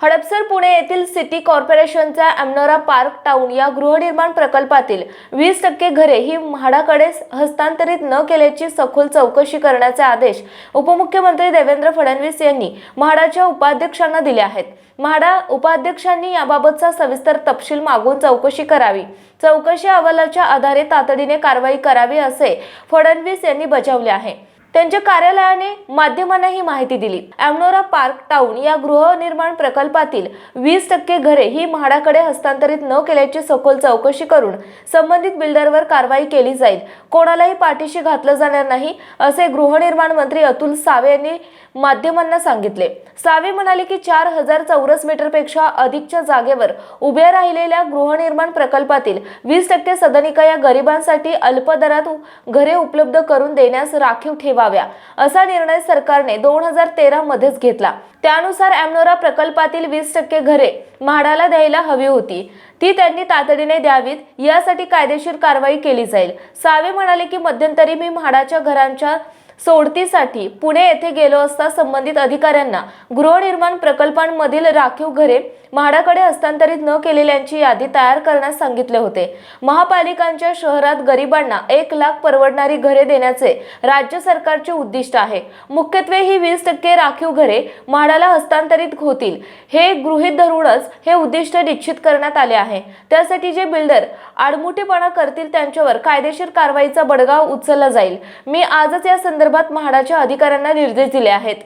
हडपसर पुणे येथील सिटी कॉर्पोरेशनचा Amanora park town या गृहनिर्माण प्रकल्पातील वीस टक्के घरे ही म्हाडाकडे हस्तांतरित न केल्याची सखोल चौकशी करण्याचे आदेश उपमुख्यमंत्री देवेंद्र फडणवीस यांनी म्हाडाच्या उपाध्यक्षांना दिले आहेत. म्हाडा उपाध्यक्षांनी याबाबतचा सविस्तर तपशील मागून चौकशी करावी. चौकशी अहवालाच्या आधारे तातडीने कारवाई करावी असे फडणवीस यांनी बजावले आहे. त्यांच्या कार्यालयाने माध्यमांना ही माहिती दिली. अमनोरा पार्क टाउन या गृहनिर्माण प्रकल्पातील वीस टक्के घरे ही म्हाडाकडे हस्तांतरित न केल्याची सखोल चौकशी करून संबंधित बिल्डरवर कारवाई केली जाईल. कोणालाही पाठीशी घातलं जाणार नाही असे गृहनिर्माण मंत्री अतुल सावे यांनी माध्यमांना सांगितले. सावे म्हणाले की चार हजार चौरस मीटरपेक्षा अधिकच्या जागेवर उभ्या राहिलेल्या गृहनिर्माण प्रकल्पातील वीस टक्के सदनिका या गरिबांसाठी अल्प दरात घरे उपलब्ध करून देण्यास राखीव ठेवाव्या असा निर्णय सरकारने दोन हजार तेरा मध्येच घेतला. त्यानुसार ॲमनोरा प्रकल्पातील वीस टक्के घरे म्हाडाला द्यायला हवी होती. ती त्यांनी तातडीने द्यावीत यासाठी कायदेशीर कारवाई केली जाईल. सावे म्हणाले की मध्यंतरी मी म्हाडाच्या घरांच्या सोडतीसाठी पुणे येथे गेलो असता संबंधित अधिकाऱ्यांना गृहनिर्माण प्रकल्पांमधील राखीव घरे म्हाडाकडे हस्तांतरित न केलेल्यांची यादी तयार करण्यास सांगितले होते. महापालिकांच्या शहरात गरिबांना एक लाख परवडणारी घरे देण्याचे राज्य सरकारचे उद्दिष्ट आहे. मुख्यत्वे ही वीस टक्के राखीव घरे म्हाडाला हस्तांतरित होतील. हे गृहीत धरूनच हे उद्दिष्ट निश्चित करण्यात आले आहे. त्यासाठी जे बिल्डर आडमुठेपणा करतील त्यांच्यावर कायदेशीर कारवाईचा बडगाव उचलला जाईल. मी आजच या संदर्भात म्हाडाच्या अधिकाऱ्यांना निर्देश दिले आहेत.